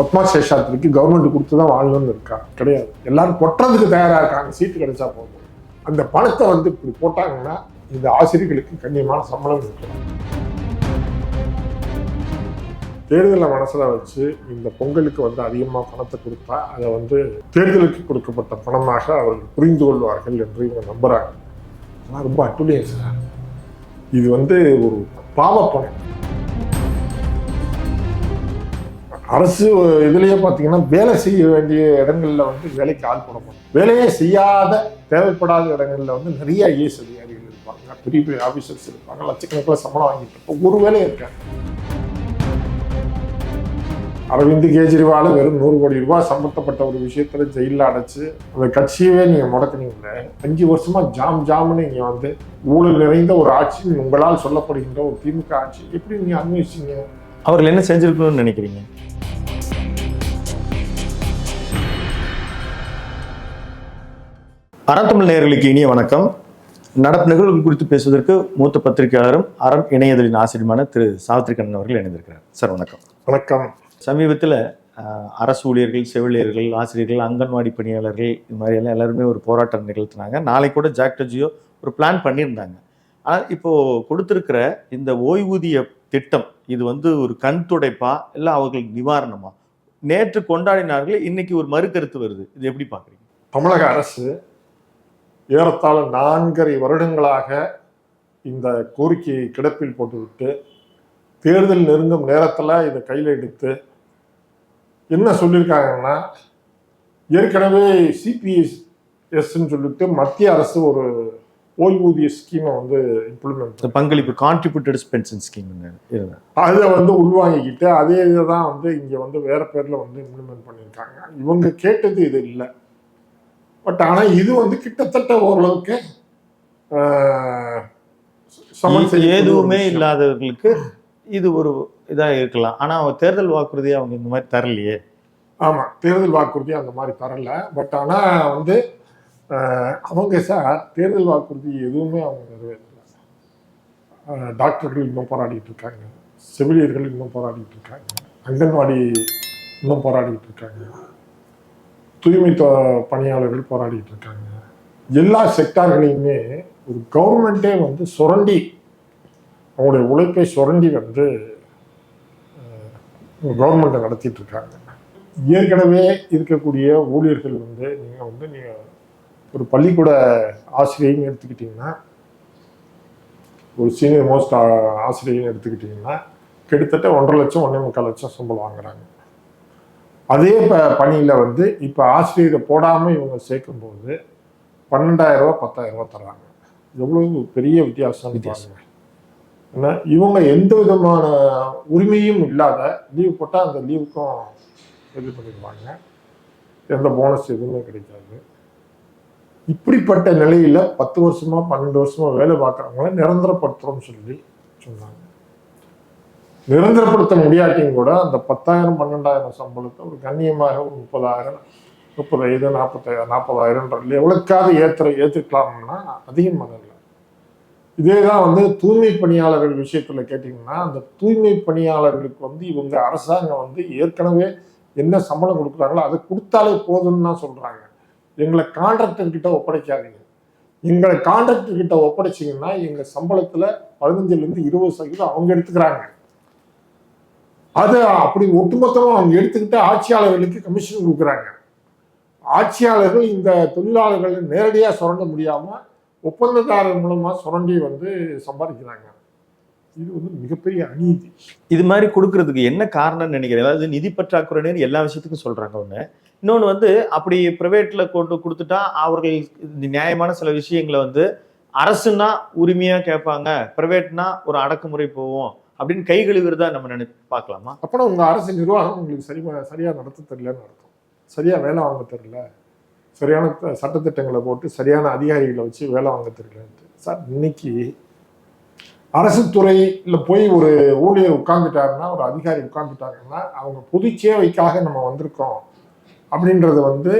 Padma சேஷாத்திரிக்கு government கொடுத்து தான் வாழணும்னு இருக்கா? கிடையாது. எல்லாரும் கொட்டுறதுக்கு தயாராக இருக்காங்க. சீட்டு கிடைச்சா போதும். அந்த பணத்தை வந்து இப்படி போட்டாங்கன்னா இந்த ஆசிரியர்களுக்கு கண்ணியமான சம்பளம் இருக்கும் தேர்தலை மனசில் வச்சு இந்த பொங்கலுக்கு வந்து அதிகமாக பணத்தை கொடுத்தா அதை வந்து தேர்தலுக்கு கொடுக்கப்பட்ட பணமாக அவர்கள் புரிந்து கொள்வார்கள் என்று இவங்க நம்புகிறாங்க ஆனால் ரொம்ப அட்டுழியம் சார். இது வந்து ஒரு பாவ பணம். அரசு இதுலயே பார்த்தீங்கன்னா வேலை செய்ய வேண்டிய இடங்கள்ல வந்து வேலைக்கு ஆள் போடணும் வேலையே செய்யாத தேவைப்படாத இடங்கள்ல வந்து நிறைய ஐஏஎஸ் அதிகாரிகள் இருப்பாங்க. பெரிய பெரிய ஆஃபீஸர்ஸ் இருப்பாங்க. லட்சக்கணக்கில் சம்பளம் வாங்கிட்டு இருப்போம் ஒரு வேலை இருக்காங்க அரவிந்த் கெஜ்ரிவால் வெறும் நூறு கோடி ரூபாய் சம்பந்தப்பட்ட ஒரு விஷயத்துல ஜெயிலில் அடைச்சு அந்த கட்சியவே நீங்க முடக்குனீங்களே அஞ்சு வருஷமா ஜாம் ஜாம்னு நீங்க வந்து ஊழல் நிறைந்த ஒரு ஆட்சி உங்களால் சொல்லப்படுகின்ற ஒரு திமுக ஆட்சி எப்படி நீங்க அன்வேஷிங்க அவர்கள் என்ன செஞ்சிருக்கணும்னு நினைக்கிறீங்க? அறந்தமிழ் நேயர்களுக்கு இனிய வணக்கம். நடப்பு நிகழ்வுகள் குறித்து பேசுவதற்கு மூத்த பத்திரிகையாளரும் அறம் இணையதளின் ஆசிரியருமான திரு சாவித்ரி கண்ணன் அவர்கள் இணைந்திருக்கிறார். சார் வணக்கம். வணக்கம். சமீபத்தில் அரசு ஊழியர்கள் செவிலியர்கள் ஆசிரியர்கள் அங்கன்வாடி பணியாளர்கள் இது மாதிரி எல்லாம் எல்லாருமே ஒரு போராட்டம் நிகழ்த்தினாங்க. நாளைக்கு கூட ஜாக்டஜியோ ஒரு பிளான் பண்ணியிருந்தாங்க. ஆனால் இப்போ கொடுத்திருக்கிற இந்த ஓய்வூதிய திட்டம். இது வந்து ஒரு கண் துடைப்பா? இல்லை அவர்களுக்கு நிவாரணமா? நேற்று கொண்டாடினார்கள் இன்னைக்கு ஒரு மறுக்கருத்து வருது. இது எப்படி பார்க்குறீங்க? தமிழக அரசு ஏறத்தாழ நான்கரை வருடங்களாக இந்த கோரிக்கையை கிடப்பில் போட்டுவிட்டு தேர்தல் நெருங்கும் நேரத்தில் இதை கையில் எடுத்து என்ன சொல்லியிருக்காங்கன்னா ஏற்கனவே சிபிஎஸ்ன்னு சொல்லிட்டு மத்திய அரசு ஒரு ஓய்வூதிய ஸ்கீமை வந்து இம்ப்ளிமெண்ட் பங்களிப்பு கான்ட்ரிபியூட்டட் பென்ஷன் ஸ்கீம் இருந்தது. அதை வந்து உள்வாங்கிக்கிட்டு அதே இதை தான் வந்து இங்கே வந்து வேற பேரில் வந்து இம்ப்ளிமெண்ட் பண்ணியிருக்காங்க. இவங்க கேட்டது இது இல்லை. பட் ஆனால் இது வந்து கிட்டத்தட்ட ஓரளவுக்கு எதுவுமே. இல்லாதவர்களுக்கு இது ஒரு இதாக இருக்கலாம். ஆனால் அவங்க தேர்தல் வாக்குறுதியை அவங்க இந்த மாதிரி தரலையே. ஆமா தேர்தல் வாக்குறுதி அந்த மாதிரி தரல. பட் ஆனா வந்து அவங்க சார் தேர்தல் வாக்குறுதி எதுவுமே அவங்க நிறைவேற்றல. டாக்டர்கள் இன்னும் போராடிட்டு இருக்காங்க. செவிலியர்கள் இன்னும் போராடிட்டு இருக்காங்க. அங்கன்வாடி இன்னும் போராடிட்டு இருக்காங்க. தூய்மை தொ- பணியாளர்கள் போராடிட்டு இருக்காங்க. எல்லா செக்டார்களையுமே ஒரு கவர்மெண்ட்டே வந்து சுரண்டி அவங்களுடைய உழைப்பை சுரண்டி வந்து கவர்மெண்ட்டை நடத்திட்டு இருக்காங்க. ஏற்கனவே இருக்கக்கூடிய ஊழியர்கள் வந்து நீங்கள் வந்து நீங்கள் ஒரு பள்ளிக்கூட ஆசிரியைன்னு எடுத்துக்கிட்டிங்கன்னா ஒரு சீனியர் மோஸ்ட் ஆசிரியைன்னு எடுத்துக்கிட்டிங்கன்னா கிட்டத்தட்ட ஒன்றரை லட்சம் ஒன்றே முக்கால் லட்சம் சம்பளம் வாங்குறாங்க. அதே ப பணியில் வந்து இப்போ ஆசிரியரை போடாமல் இவங்க சேர்க்கும்போது பத்தாயிரம் ரூபா தர்றாங்க. எவ்வளவு பெரிய வித்தியாசம். வித்தியாசம். ஏன்னா இவங்க எந்த விதமான உரிமையும் இல்லாத லீவ் போட்டால் அந்த லீவுக்கும் இது பண்ணிடுவாங்க. எந்த போனஸ் எதுவுமே கிடைக்காது. இப்படிப்பட்ட நிலையில பத்து வருஷமா பன்னெண்டு வருஷமா வேலை பார்க்குறவங்கள நிரந்தரப்படுத்துறோம்னு சொல்லி சொன்னாங்க. நிரந்தரப்படுத்த முடியாட்டியும் கூட அந்த பத்தாயிரம் பன்னெண்டாயிரம் சம்பளத்தை ஒரு கண்ணியமாக ஒரு முப்பதாயிரம் முப்பதாயிரம் நாற்பத்தாயிரம் நாற்பதாயிரம் எவ்வளோக்காவது ஏற்றுற ஏற்றுக்கலாம்னா அதிகம் பண்ணல. இதே தான் வந்து தூய்மை பணியாளர்கள் விஷயத்தில் கேட்டிங்கன்னா அந்த தூய்மை பணியாளர்களுக்கு வந்து இவங்க அரசாங்கம் வந்து ஏற்கனவே என்ன சம்பளம் கொடுக்குறாங்களோ அதை கொடுத்தாலே போதும்னு தான் சொல்கிறாங்க எங்களை கான்ட்ராக்டர்கிட்ட ஒப்படைக்காதீங்க. எங்களை கான்ட்ராக்டர்கிட்ட ஒப்படைச்சிங்கன்னா எங்கள் சம்பளத்தில் பதினஞ்சுலேருந்து இருபது சதவீதம் அவங்க எடுத்துக்கிறாங்க. அது அப்படி ஒட்டுமொத்தமாக அவங்க எடுத்துக்கிட்டு ஆட்சியாளர்களுக்கு கமிஷன் கொடுக்குறாங்க. ஆட்சியாளர்கள் இந்த தொழிலாளர்களை நேரடியாக சுரண்ட முடியாமல் ஒப்பந்ததாரர் மூலமாக சுரண்டி வந்து சம்பாதிக்கிறாங்க. இது வந்து மிகப்பெரிய அநீதி. இது மாதிரி கொடுக்கறதுக்கு என்ன காரணம்னு நினைக்கிறேன் அதாவது நிதி பற்றாக்குறைன்னு எல்லா விஷயத்துக்கும் சொல்கிறாங்க ஒன்று இன்னொன்று வந்து அப்படி ப்ரைவேட்டில் கொண்டு கொடுத்துட்டா அவர்கள் இந்த நியாயமான சில விஷயங்களை வந்து அரசுனா உரிமையாக கேட்பாங்க ப்ரைவேட்னா ஒரு அடக்குமுறை போவோம் அப்படின்னு கை கழுவுறதா நம்ம நினை பார்க்கலாமா? அப்புறம் உங்கள் அரசு நிர்வாகம் உங்களுக்கு சரி சரியாக நடத்த தெரியலன்னு அர்த்தம். சரியாக வேலை வாங்க தெரியல. சரியான த- சட்டத்திட்டங்களை போட்டு சரியான அதிகாரிகளை வச்சு வேலை வாங்க தெரியலன்ட்டு. சார் இன்னைக்கு அரசு துறையில் போய் ஒரு ஊழியர் உட்கார்ந்துட்டாருன்னா ஒரு அதிகாரி உட்கார்ந்துட்டாங்கன்னா அவங்க பொது சேவைக்காக நம்ம வந்திருக்கோம். அப்படின்றத வந்து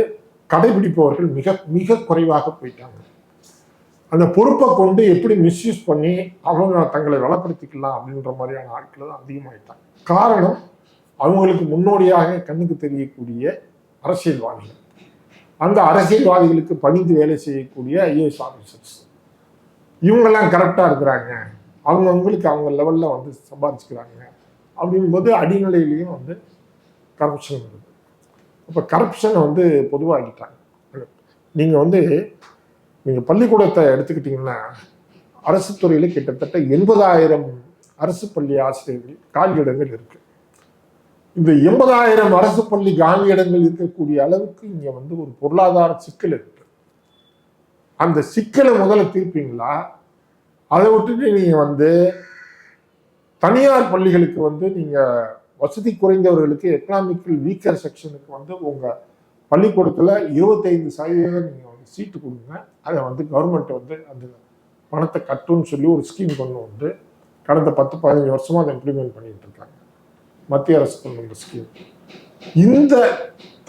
கடைபிடிப்பவர்கள் மிக மிக குறைவாக போயிட்டாங்க. அந்த பொறுப்பை கொண்டு எப்படி மிஸ்யூஸ் பண்ணி அவங்க தங்களை வளப்படுத்திக்கலாம் அப்படின்ற மாதிரியான ஆட்கள் தான் அதிகமாகிட்டாங்க காரணம் அவங்களுக்கு முன்னோடியாக கண்ணுக்கு தெரியக்கூடிய அரசியல்வாதிகள். அந்த அரசியல்வாதிகளுக்கு பணிந்து வேலை செய்யக்கூடிய ஐஏஎஸ் ஆஃபீஸர்ஸ் இவங்கெல்லாம் கரெக்டாக இருக்கிறாங்க. அவங்கவுங்களுக்கு அவங்க லெவலில் வந்து சம்பாதிச்சுக்கிறாங்க. அப்படிங்கும்போது அடிநிலையிலையும் வந்து கரப்ஷன் வருது. இப்போ கரப்ஷனை வந்து பொதுவாகிட்டாங்க நீங்கள் வந்து நீங்கள் பள்ளிக்கூடத்தை எடுத்துக்கிட்டிங்கன்னா அரசு துறையில் கிட்டத்தட்ட எண்பதாயிரம் அரசு பள்ளி ஆசிரியர்கள் காலியிடங்கள் இருக்கு. இந்த எண்பதாயிரம் அரசு பள்ளி காலியிடங்கள் இருக்கக்கூடிய அளவுக்கு இங்கே வந்து ஒரு பொருளாதார சிக்கல் இருக்கு. அந்த சிக்கலை முதல்ல தீர்ப்பீங்களா? அதை விட்டுட்டு நீங்கள் வந்து தனியார் பள்ளிகளுக்கு வந்து நீங்கள் வசதி குறைந்தவர்களுக்கு எக்கனாமிக்கல் வீக்கர் செக்ஷனுக்கு வந்து உங்கள் பள்ளிக்கூடத்தில் இருபத்தைந்து சதவீதம் நீங்கள் வந்து சீட்டு கொடுங்க. அதை வந்து கவர்மெண்ட் வந்து அந்த பணத்தை கட்டுன்னு சொல்லி ஒரு ஸ்கீம் கொண்டு வந்து கடந்த பத்து பதினஞ்சு வருஷமாக அதை இம்ப்ளிமெண்ட் பண்ணிட்டு இருக்காங்க. மத்திய அரசு கொண்டு வந்த ஸ்கீம் இந்த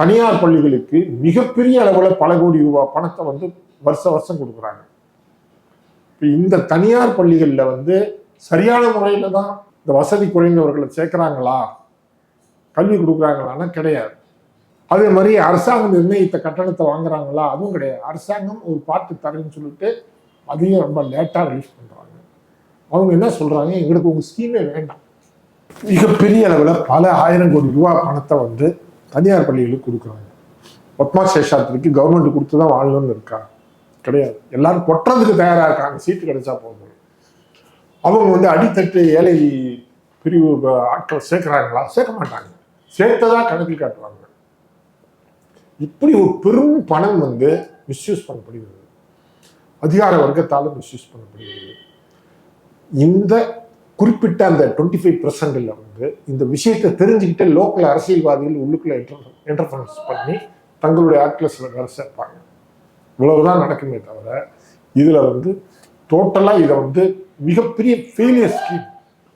தனியார் பள்ளிகளுக்கு மிகப்பெரிய அளவில் பல கோடி ரூபாய் பணத்தை வந்து வருஷ வருஷம் கொடுக்குறாங்க. இப்போ இந்த தனியார் பள்ளிகளில் வந்து சரியான முறையில் தான் இந்த வசதி குறைந்தவர்களை சேர்க்குறாங்களா? கல்வி கொடுக்குறாங்களான்னா கிடையாது. அதே மாதிரி அரசாங்கம் நிர்ணயித்த கட்டணத்தை வாங்குறாங்களா? அதுவும் கிடையாது. அரசாங்கம் ஒரு பாட்டு தரேன்னு சொல்லிட்டு அதையும் ரொம்ப லேட்டாக ரிலீஸ் பண்ணுறாங்க அவங்க என்ன சொல்கிறாங்க எங்களுக்கு உங்கள் ஸ்கீமே வேண்டாம். மிகப்பெரிய அளவில் பல ஆயிரம் கோடி ரூபா பணத்தை வந்து தனியார் பள்ளிகளுக்கு கொடுக்குறாங்க. பத்மா சேஷாத்திரிக்கு கவர்மெண்ட் கொடுத்து தான் வாழணும்னு இருக்கா? கிடையாது. எல்லாரும் கொட்டுறதுக்கு தயாராக இருக்காங்க. சீட்டு கிடைச்சா போதும். அவங்க வந்து அடித்தட்டு ஏழை பிரிவு ஆட்கள் சேர்க்குறாங்களா? சேர்க்க மாட்டாங்க. சேர்த்ததா கணக்கில் காட்டுவாங்க. இப்படி ஒரு பெரும் பணம் வந்து மிஸ்யூஸ் பண்ணப்படுகிறது. அதிகார வர்க்கத்தாலும் மிஸ்யூஸ் பண்ணப்படுகிறது. இந்த குறிப்பிட்ட அந்த டுவெண்ட்டி ஃபைவ் பர்சன்டில் வந்து இந்த விஷயத்தை தெரிஞ்சுக்கிட்டு லோக்கல் அரசியல்வாதிகள் உள்ளுக்குள்ள என்டர்ஃபரன்ஸ் பண்ணி தங்களுடைய ஆட்களை சில பேர் சேர்ப்பாங்க இவ்வளவுதான் நடக்குமே தவிர இதில் வந்து டோட்டலாக இதை வந்து மிகப்பெரிய ஃபெயிலியர் ஸ்கீம்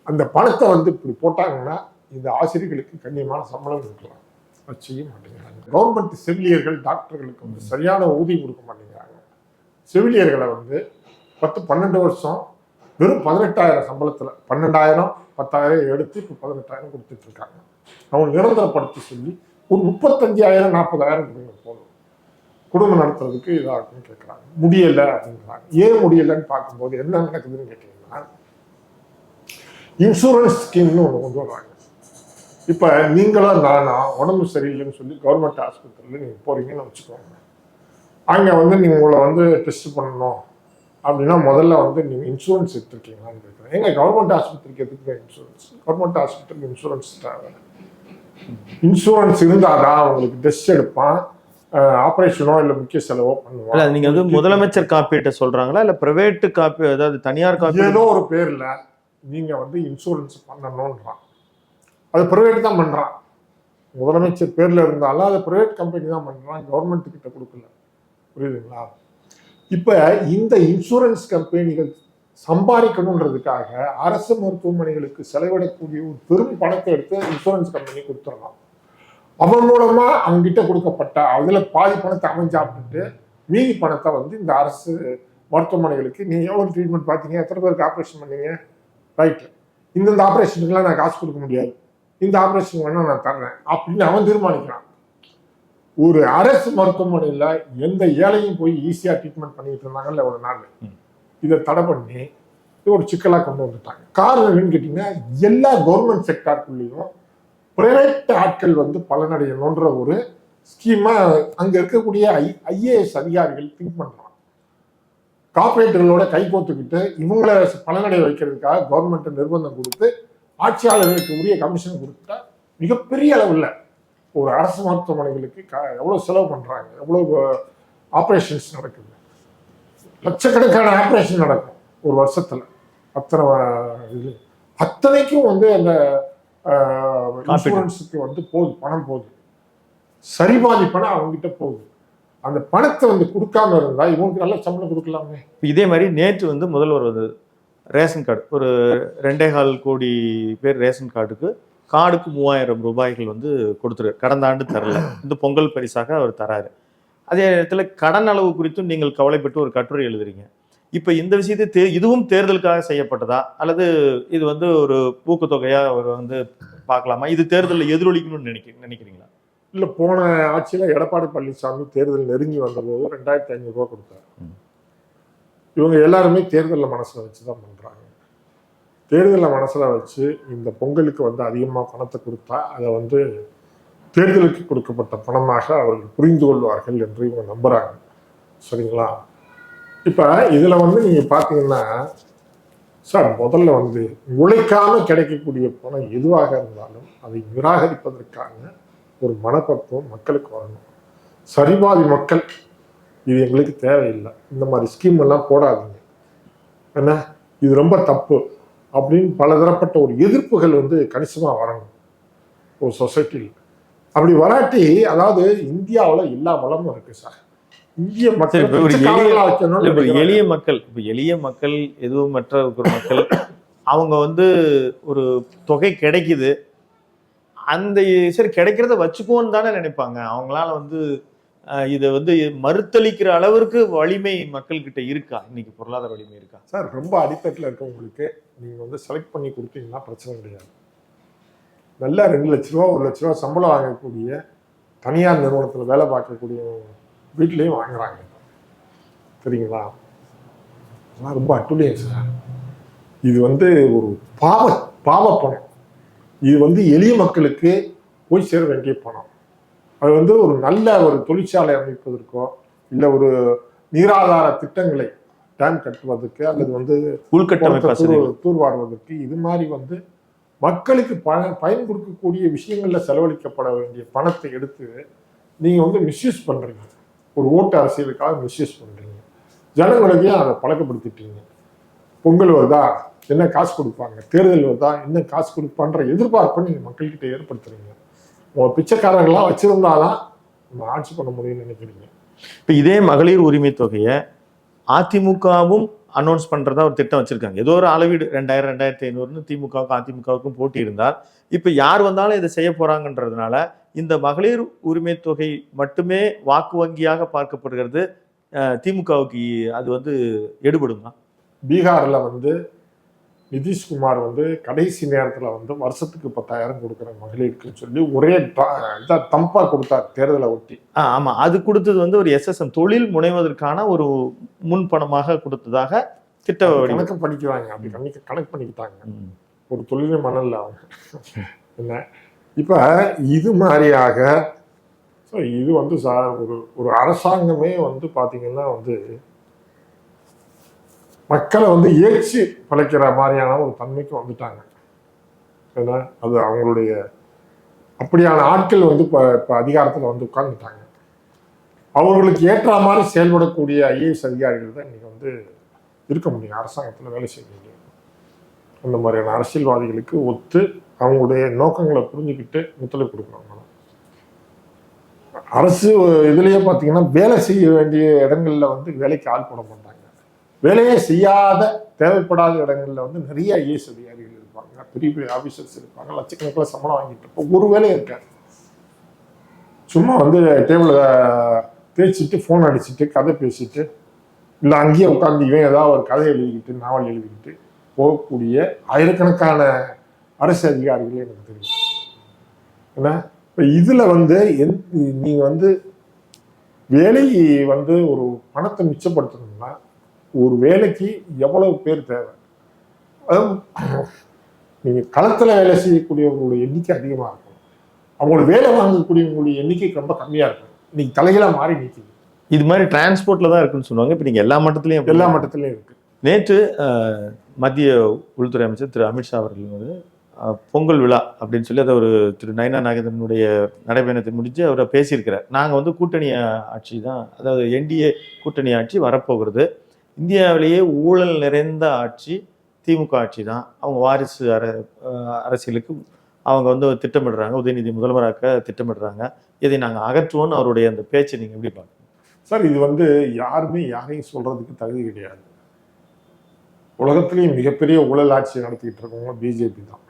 அந்த பணத்தை வந்து இப்படி போட்டாங்கன்னா இந்த ஆசிரியர்களுக்கு கண்ணியமான சம்பளம் கொடுக்கலாம். அது செய்ய மாட்டேங்கிறாங்க கவர்மெண்ட் செவிலியர்கள் டாக்டர்களுக்கு வந்து சரியான ஊதியம் கொடுக்க மாட்டேங்கிறாங்க. செவிலியர்களை வந்து பத்து பன்னெண்டு வருஷம் வெறும் பதினெட்டாயிரம் சம்பளத்தில் பன்னெண்டாயிரம் பத்தாயிரம் எடுத்து இப்போ பதினெட்டாயிரம் கொடுத்துட்டு இருக்காங்க. அவங்க நிரந்தரப்படுத்தி சொல்லி ஒரு முப்பத்தஞ்சாயிரம் நாற்பதாயிரம் கொடுங்க போதும். குடும்பம் நடத்துறதுக்கு இதாகும்னு கேட்குறாங்க முடியலை அப்படின்றாங்க ஏன் முடியலைன்னு பார்க்கும்போது என்ன நடக்குதுன்னு கேட்டிங்கன்னா இன்சூரன்ஸ் ஸ்கீம்னு ஒன்று கொண்டு வர்றாங்க இப்போ நீங்களும் நானா? உடம்பு சரியில்லைன்னு சொல்லி கவர்மெண்ட் ஆஸ்பத்திரியில் நீங்கள் போகிறீங்கன்னு வச்சுக்கோங்க. அங்கே வந்து நீங்கள் உங்களை வந்து டெஸ்ட் பண்ணணும். அப்படின்னா முதல்ல வந்து நீங்கள் இன்சூரன்ஸ் எடுத்துருக்கீங்களான்னு கேட்குறேன் எங்க கவர்மெண்ட் ஆஸ்பத்திரிக்கு எதுக்கு இன்சூரன்ஸ் கவர்மெண்ட் ஆஸ்பத்திரிக்கு இன்சூரன்ஸ் தேவை. இன்சூரன்ஸ் இருந்தால் தான் அவங்களுக்கு டெஸ்ட் எடுப்பான். ஆப்ரேஷனோ இல்லை முக்கிய செலவோ இல்ல பண்ணுவான் நீங்க வந்து முதலமைச்சர் காப்பீட்டை சொல்றாங்களா? இல்ல பிரைவேட் காப்பீ அதாவது தனியார் காப்பீடு? ஏதோ ஒரு பேர்ல நீங்க வந்து இன்சூரன்ஸ் பண்ணணும்ன்றான். அது ப்ரைவேட் தான் பண்ணுறான் முதலமைச்சர் பேரில் இருந்தாலும் அதை ப்ரைவேட் கம்பெனி தான் பண்ணுறான் கவர்மெண்ட் கிட்ட கொடுக்கல. புரியுதுங்களா? இப்போ இந்த இன்சூரன்ஸ் கம்பெனிகள் சம்பாதிக்கணுன்றதுக்காக அரசு மருத்துவமனைகளுக்கு செலவிடக்கூடிய ஒரு பெரும் பணத்தை எடுத்து இன்சூரன்ஸ் கம்பெனி கொடுத்துடலாம். அவன் மூலமா அவங்ககிட்ட கொடுக்கப்பட்ட அதுல பாதி பணத்தை அவன் சாப்பிட்டுட்டு மீதி பணத்தை வந்து இந்த அரசு மருத்துவமனைகளுக்கு நீங்கள் எவ்வளோ ட்ரீட்மெண்ட் பார்த்தீங்க எத்தனை பேருக்கு ஆப்ரேஷன் பண்ணீங்க? ரைட்டு இந்தந்த ஆப்ரேஷனுக்குலாம் நான் காசு கொடுக்க முடியாது. இந்த ஆப்ரேஷன் வேணால் நான் தர்றேன் அப்படின்னு அவன் தீர்மானிக்கிறான். ஒரு அரசு மருத்துவமனையில் எந்த ஏழையும் போய் ஈஸியாக ட்ரீட்மெண்ட் பண்ணிட்டு இருந்தாங்கல்ல ஒரு நாள். இதை தடை பண்ணி இது ஒரு சிக்கலாக கொண்டு வந்துட்டாங்க. காரணம் என்னன்னு கேட்டிங்கன்னா எல்லா கவர்மெண்ட் செக்டாருக்குள்ளேயும் பிரைவேட் ஆட்கள் வந்து பலனடையணுன்ற ஒரு ஸ்கீமா அங்கே இருக்கக்கூடிய ஐ ஐஏஎஸ் அதிகாரிகள் திங்க் பண்ணுறாங்க கார்பரேட்டுகளோட கை கோத்துக்கிட்டு இவங்கள பலனடைய வைக்கிறதுக்காக கவர்மெண்ட் நிர்பந்தம் கொடுத்து ஆட்சியாளர்களுக்கு உரிய கமிஷன் கொடுத்தா மிகப்பெரிய அளவில் ஒரு அரசு மருத்துவமனைகளுக்கு க எவ்வளோ செலவு பண்ணுறாங்க எவ்வளோ ஆப்ரேஷன்ஸ் நடக்குது. லட்சக்கணக்கான ஆப்ரேஷன் நடக்கும் ஒரு வருஷத்தில். அத்தனை இது. அத்தனைக்கும் வந்து அந்த இன்சூரன்ஸுக்கு வந்து போகுது பணம் போகுது சரி பாதி பணம் அவங்ககிட்ட போகுது. அந்த பணத்தை வந்து கொடுக்காம இருந்தா இவங்களுக்கு நல்ல சம்பளம் கொடுக்கலாமே. இதே மாதிரி நேற்று வந்து முதல்வர் வந்து ரேஷன் கார்டு. ஒரு ரெண்டே கால் கோடி பேர் ரேஷன் கார்டுக்கு கார்டுக்கு மூவாயிரம் ரூபாய்கள் வந்து கொடுத்துரு கடந்த ஆண்டு தரல. இந்த பொங்கல் பரிசாக அவர் தராரு. அதே நேரத்தில் கடன் அளவு குறித்தும் நீங்கள் கவலைப்பட்டு ஒரு கட்டுரை எழுதுறீங்க. இப்ப இந்த விஷயத்தை தே இதுவும் தேர்தலுக்காக செய்யப்பட்டதா? அல்லது இது வந்து ஒரு ஊக்கத்தொகையா ஒரு வந்து பார்க்கலாமா? இது தேர்தலில் எதிரொலிக்கணும்னு நினைக்க நினைக்கிறீங்களா? இல்ல போன ஆட்சியில எடப்பாடி பழனிசாமி தேர்தல் நெருங்கி வந்தபோது ரெண்டாயிரத்தி ஐநூறு ரூபா கொடுத்தாரு. இவங்க எல்லாருமே தேர்தலில் மனசில் வச்சு தான் பண்ணுறாங்க தேர்தலில் மனசில் வச்சு இந்த பொங்கலுக்கு வந்து அதிகமாக பணத்தை கொடுத்தா அதை வந்து தேர்தலுக்கு கொடுக்கப்பட்ட பணமாக அவர்கள் புரிந்து கொள்வார்கள் என்று இவங்க நம்புகிறாங்க சரிங்களா? இப்போ இதில் வந்து நீங்கள் பார்த்தீங்கன்னா சார் முதல்ல வந்து உழைக்காம கிடைக்கக்கூடிய பணம் எதுவாக இருந்தாலும் அதை நிராகரிப்பதற்கான ஒரு மனப்பக்குவம் மக்களுக்கு வரணும். சரிபாதி மக்கள் இது எங்களுக்கு தேவையில்லை. இந்த மாதிரி ஸ்கீம் எல்லாம் போடாதீங்க. என்ன? இது ரொம்ப தப்பு அப்படின்னு பலதரப்பட்ட ஒரு எதிர்ப்புகள் வந்து கணிசமாக வரணும். ஒரு சொசைட்டியில் அப்படி வராட்டி அதாவது இந்தியாவில் எல்லா வளமும் இருக்கு சார். இந்திய மக்கள் எளிய- மக்கள் இப்ப எளிய மக்கள் எதுவும் மற்ற இருக்கிற மக்கள் அவங்க வந்து ஒரு தொகை கிடைக்குது. அந்த சரி கிடைக்கிறத வச்சுக்குவோன்னு தானே நினைப்பாங்க. அவங்களால வந்து இதை வந்து மறுத்தளிக்கிற அளவிற்கு வலிமை மக்கள்கிட்ட இருக்கா? இன்னைக்கு பொருளாதார வலிமை இருக்கா? சார் ரொம்ப அடித்தட்டில் இருக்கவங்களுக்கு நீங்கள் வந்து செலக்ட் பண்ணி கொடுத்தீங்கன்னா பிரச்சனை கிடையாது. நல்லா ரெண்டு லட்ச ரூபா ஒரு லட்ச ரூபா சம்பளம் வாங்கக்கூடிய தனியார் நிறுவனத்தில் வேலை பார்க்கக்கூடிய வீட்லேயும் வாங்குறாங்க. சரிங்களா? அதெல்லாம் ரொம்ப அட்டுழியம் சார். இது வந்து ஒரு பாவ பாவ பணம். இது வந்து எளிய மக்களுக்கு போய் சேர வேண்டிய பணம். அது வந்து ஒரு நல்ல ஒரு தொழிற்சாலை அமைப்பதற்கோ இல்லை ஒரு நீராதார திட்டங்களை டேம் கட்டுவதற்கு அல்லது வந்து உள்கட்டமைப்பு குளத்தை வசதிகள் தூர் தூர்வாருவதற்கு இது மாதிரி வந்து மக்களுக்கு ப பயன் கொடுக்கக்கூடிய விஷயங்கள்ல செலவழிக்கப்பட வேண்டிய பணத்தை எடுத்து நீங்க வந்து மிஸ்யூஸ் பண்றீங்க. ஒரு ஓட்டு அரசியலுக்காக மிஸ்யூஸ் பண்றீங்க. ஜனங்களையும் அதை பழக்கப்படுத்திட்டீங்க? பொங்கல் வருதா? என்ன காசு கொடுப்பாங்க? தேர்தல் வருதா? என்ன காசு கொடுப்பான்ற எதிர்பார்ப்பை நீங்க மக்கள்கிட்ட ஏற்படுத்துறீங்க. உங்க பிச்சைக்காரங்களாம் வச்சிருந்தாதான் நம்ம ஆட்சி பண்ண முடியும்னு நினைக்கிறீங்க. இப்ப இதே மகளிர் உரிமை தொகையை அதிமுகவும் அனௌன்ஸ் பண்றதா ஒரு திட்டம் வச்சிருக்காங்க. ஏதோ ஒரு அளவீடு ரெண்டாயிரம் ரெண்டாயிரத்தி ஐநூறுன்னு திமுகவுக்கும் அதிமுகவுக்கும் போட்டி இருந்தால் இப்ப யார் வந்தாலும் இதை செய்ய போறாங்கன்றதுனால இந்த மகளிர் உரிமை தொகை மட்டுமே வாக்கு வங்கியாக பார்க்கப்படுகிறது. திமுகவுக்கு அது வந்து எடுபடுமா? பீகார்ல வந்து நிதிஷ்குமார் வந்து கடைசி நேரத்துல வந்து வருஷத்துக்கு பத்தாயிரம் கொடுக்குற மகளிருக்கு சொல்லி ஒரே ட- இதா தம்பா கொடுத்தார் தேர்தலை ஒட்டி. ஆ, ஆமா. அது கொடுத்தது வந்து ஒரு எஸ்எஸ்எம் தொழில் முனைவதற்கான ஒரு முன் பணமாக கொடுத்ததாக திட்ட. கணக்கு படிக்கிறாங்க அப்படி கணக்கு கணக்கு பண்ணிக்கிட்டாங்க. ஒரு தொழிலே மணல்ல அவங்க. என்ன? இப்ப இது மாதிரியாக ஸோ இது வந்து சார் ஒரு ஒரு அரசாங்கமே வந்து பாத்தீங்கன்னா வந்து மக்களை வந்து ஏற்றி பழைக்கிற மாதிரியான ஒரு தன்மைக்கு வந்துட்டாங்க. ஏன்னா அது அவங்களுடைய அப்படியான ஆட்கள் வந்து இப்போ இப்போ அதிகாரத்தில் வந்து உட்கார்ந்துட்டாங்க. அவர்களுக்கு ஏற்ற மாதிரி செயல்படக்கூடிய ஐஏஎஸ் அதிகாரிகள் தான் இன்னைக்கு வந்து இருக்க முடியும். அரசாங்கத்தில் வேலை செய்ய முடியும். அந்த மாதிரியான அரசியல்வாதிகளுக்கு ஒத்து அவங்களுடைய நோக்கங்களை புரிஞ்சுக்கிட்டு முத்தலை கொடுக்குறாங்க அரசு இதுலேயே பார்த்தீங்கன்னா வேலை செய்ய வேண்டிய இடங்களில் வந்து வேலைக்கு ஆள் போட மாட்டாங்க. வேலையே செய்யாத தேவைப்படாத இடங்களில் வந்து நிறைய ஐஏஎஸ் அதிகாரிகள் இருப்பாங்க. பெரிய பெரிய ஆஃபீஸர்ஸ் இருப்பாங்க. லட்சக்கணக்கில் சம்பளம் வாங்கிட்டு இருப்போம் ஒரு வேலையும் இருக்காது. சும்மா வந்து டேபிளில் தேய்ச்சிட்டு ஃபோன் அடிச்சுட்டு கதை பேசிட்டு இல்லை அங்கேயே உட்காந்து இவன் ஏதாவது ஒரு கதை எழுதிக்கிட்டு நாவல் எழுதிக்கிட்டு போகக்கூடிய ஆயிரக்கணக்கான அரசு அதிகாரிகள் எனக்கு தெரியும். ஏன்னா இப்போ இதில் வந்து எந் நீங்கள் வந்து வேலை வந்து ஒரு பணத்தை மிச்சப்படுத்தணும். ஒரு வேலைக்கு எவ்வளவு பேர் தேவை? நீங்கள் களத்தில் வேலை செய்யக்கூடியவங்களுடைய எண்ணிக்கை அதிகமாக இருக்கும். அவங்களோட வேலை வாங்கக்கூடியவங்களுடைய எண்ணிக்கை ரொம்ப கம்மியாக இருக்கும். இன்னைக்கு தலைகளாக மாறி நிற்கிது இது மாதிரி டிரான்ஸ்போர்ட்ல தான் இருக்குன்னு சொல்லுவாங்க. இப்போ நீங்க எல்லா மட்டத்திலையும் எல்லா. மட்டத்திலையும் இருக்கு. நேற்று மத்திய உள்துறை அமைச்சர் திரு அமித்ஷா அவர்கள் வந்து பொங்கல் விழா அப்படின்னு சொல்லி அதை ஒரு திரு நயனா நாகேந்திரனுடைய நடைபயணத்தை முடிஞ்சு அவரை பேசியிருக்கிறார். நாங்கள் வந்து கூட்டணி ஆட்சி தான் அதாவது என்டிஏ கூட்டணி ஆட்சி வரப்போகிறது. இந்தியாவிலேயே ஊழல் நிறைந்த ஆட்சி திமுக ஆட்சி தான் அவங்க வாரிசு அர அரசியலுக்கு அவங்க வந்து திட்டமிடுறாங்க. உதயநிதி முதல்வராக்க திட்டமிடுறாங்க. இதை நாங்கள் அகற்றுவோம்னு அவருடைய அந்த பேச்சை நீங்கள் எப்படி பார்க்கணும் சார் இது வந்து யாருமே யாரையும் சொல்கிறதுக்கு தகுதி கிடையாது. உலகத்திலேயே மிகப்பெரிய ஊழல் ஆட்சி நடத்திக்கிட்டு இருக்கவங்க பிஜேபி தான்.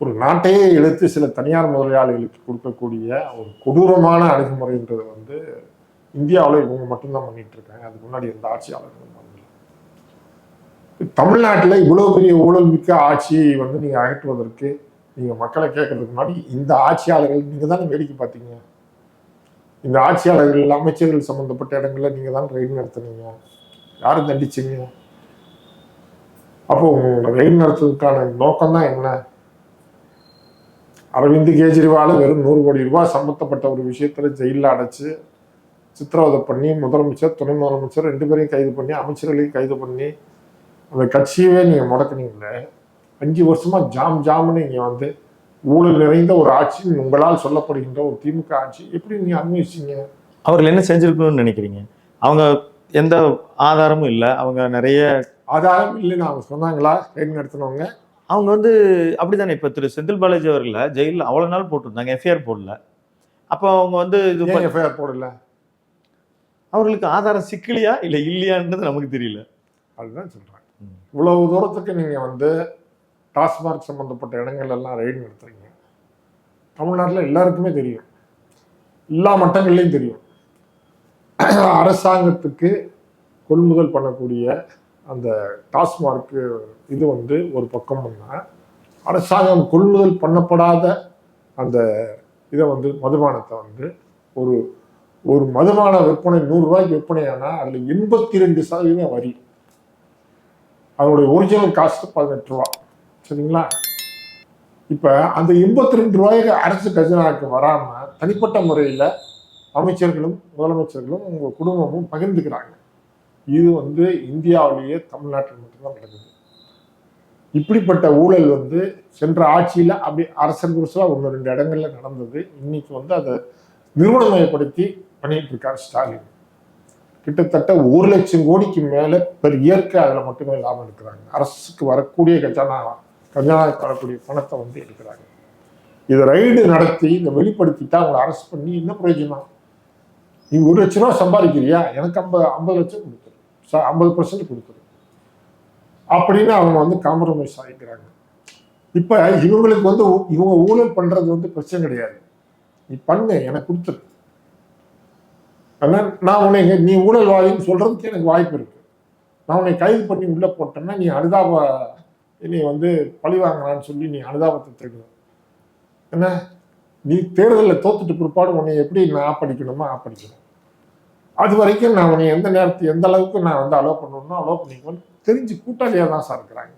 ஒரு நாட்டையே இழுத்து சில தனியார் முதலாளிகளுக்கு கொடுக்கக்கூடிய ஒரு கொடூரமான அணுகுமுறைன்றது வந்து இந்தியாவில் இவங்க மட்டும்தான் பண்ணிட்டு இருக்காங்க. அதுக்கு முன்னாடி இருந்த ஆட்சியாளர்களும் பண்ணல தமிழ்நாட்டில் இவ்வளோ பெரிய ஊழல் மிக்க ஆட்சியை வந்து நீங்க அகற்றுவதற்கு நீங்க மக்களை கேட்கறதுக்கு முன்னாடி இந்த ஆட்சியாளர்கள் நீங்க தானே வேடிக்கை பார்த்தீங்க. இந்த ஆட்சியாளர்கள் அமைச்சர்கள் சம்பந்தப்பட்ட இடங்களில் நீங்க தான் ரெய்டு நடத்துனீங்க. யாரும் தண்டிச்சீங்க? அப்போ உங்க ரெய்டு நடத்துறதுக்கான நோக்கம் தான் என்ன? அரவிந்த் கெஜ்ரிவால வெறும் நூறு கோடி ரூபாய் சம்பந்தப்பட்ட ஒரு விஷயத்துல ஜெயிலில் அடைச்சு சித்திரவதை பண்ணி முதலமைச்சர் துணை முதலமைச்சர் ரெண்டு பேரையும் கைது பண்ணி அமைச்சர்களையும் கைது பண்ணி அந்த கட்சியவே நீங்க முடக்குனீங்களே அஞ்சு வருஷமா ஜாம் ஜாம்னு நீங்க வந்து ஊழல் நிறைந்த ஒரு ஆட்சி உங்களால் சொல்லப்படுகின்ற ஒரு திமுக ஆட்சி. எப்படி நீங்க அன்வேஷிங்க அவர்கள் என்ன செஞ்சிருக்கணும்னு நினைக்கிறீங்க? அவங்க எந்த ஆதாரமும் இல்லை. அவங்க நிறைய ஆதாரம் இல்லைன்னு அவங்க சொன்னாங்களா? கைது நடத்தினவங்க? அவங்க வந்து அப்படிதானே இப்போ திரு செந்தில் பாலாஜி அவர்களை ஜெயிலில் அவ்வளோ நாள் போட்டிருந்தாங்க எஃப்ஐஆர் போடல. அப்போ அவங்க வந்து இது எஃப்ஐஆர் போடல? அவர்களுக்கு ஆதாரம் சிக்கலியா இல்லை இல்லையான்றது நமக்கு தெரியல. அதுதான் சொல்கிறேன் இவ்வளவு தூரத்துக்கு நீங்கள் வந்து டாஸ்மார்க் சம்மந்தப்பட்ட இடங்கள் எல்லாம் ரெய்டு நடத்துறீங்க. தமிழ்நாட்டில் எல்லாருக்குமே தெரியும். எல்லா மட்டங்கள்லையும் தெரியும். அரசாங்கத்துக்கு கொள்முதல் பண்ணக்கூடிய அந்த டாஸ்மார்க்கு இது வந்து ஒரு பக்கம் அரசாங்கம் கொள்முதல் பண்ணப்படாத அந்த இதை வந்து மதுபானத்தை வந்து ஒரு ஒரு மதுபான விற்பனை நூறு ரூபாய்க்கு விற்பனை ஆனால் அதில் எண்பத்தி ரெண்டு சதவீதம் வரி. அதனுடைய ஒரிஜினல் காஸ்ட் பதினெட்டு ரூபா. சரிங்களா? இப்போ அந்த எண்பத்தி ரெண்டு ரூபாய்க்கு அரசு கஜனாவுக்கு வராமல் தனிப்பட்ட முறையில் அமைச்சர்களும் முதலமைச்சர்களும் உங்கள் குடும்பமும் பகிர்ந்துக்கிறாங்க. இது வந்து இந்தியாவிலேயே தமிழ்நாட்டில் மட்டும்தான் நடக்குது. இப்படிப்பட்ட ஊழல் வந்து சென்ற ஆட்சியில் அப்படி அரசன் புருஷாக ஒன்று ரெண்டு இடங்கள்ல நடந்தது. இன்னைக்கு வந்து அதை நிறுவனமயப்படுத்தி பண்ணிட்டு இருக்கார் ஸ்டாலின். கிட்டத்தட்ட ஒரு லட்சம் கோடிக்கு மேல பெர் இயற்கை அதில் மட்டுமே லாபம் எடுக்கிறாங்க. அரசுக்கு வரக்கூடிய கஜானா கஜானாவுக்கு வரக்கூடிய பணத்தை வந்து எடுக்கிறாங்க. இதை ரைடு நடத்தி இதை வெளிப்படுத்திட்டா அவங்களை அரெஸ்ட் பண்ணி என்ன பிரயோஜனம்? நீ ஒரு லட்ச ரூபா சம்பாதிக்கிறியா? எனக்கு ஐம்பது ஐம்பது லட்சம் கொடுத்துரு. சார் ஐம்பது பர்சன்ட் கொடுத்துரு. அப்படின்னு அவங்க வந்து காம்ப்ரமைஸ் ஆகிக்கிறாங்க இப்போ இவங்களுக்கு வந்து இவங்க ஊழல் பண்ணுறது வந்து பிரச்சனை கிடையாது. நீ பண்ணு எனக்கு கொடுத்துரு. ஆனா நான் உன்னை நீ ஊழல்வாதின்னு சொல்றதுக்கு எனக்கு வாய்ப்பு இருக்கு. நான் உன்னை கைது பண்ணி உள்ள போட்டேன்னா நீ அனுதாப நீ வந்து பழி வாங்கலான்னு சொல்லி நீ அனுதாபத்தை தேடணும் என்ன நீ தேர்தலில் தோத்துட்டு பிற்பாடு உன்னை எப்படி நான் ஆப்படிக்கணுமோ ஆப்படிக்கணும். அது வரைக்கும் நான் உன்னை எந்த நேரத்து எந்த அளவுக்கு நான் வந்து அலோவ் பண்ணணும்னோ அலோவ் பண்ணிக்கணும் தெரிஞ்சு கூட்டாளியாக தான் சார் இருக்கிறாங்க.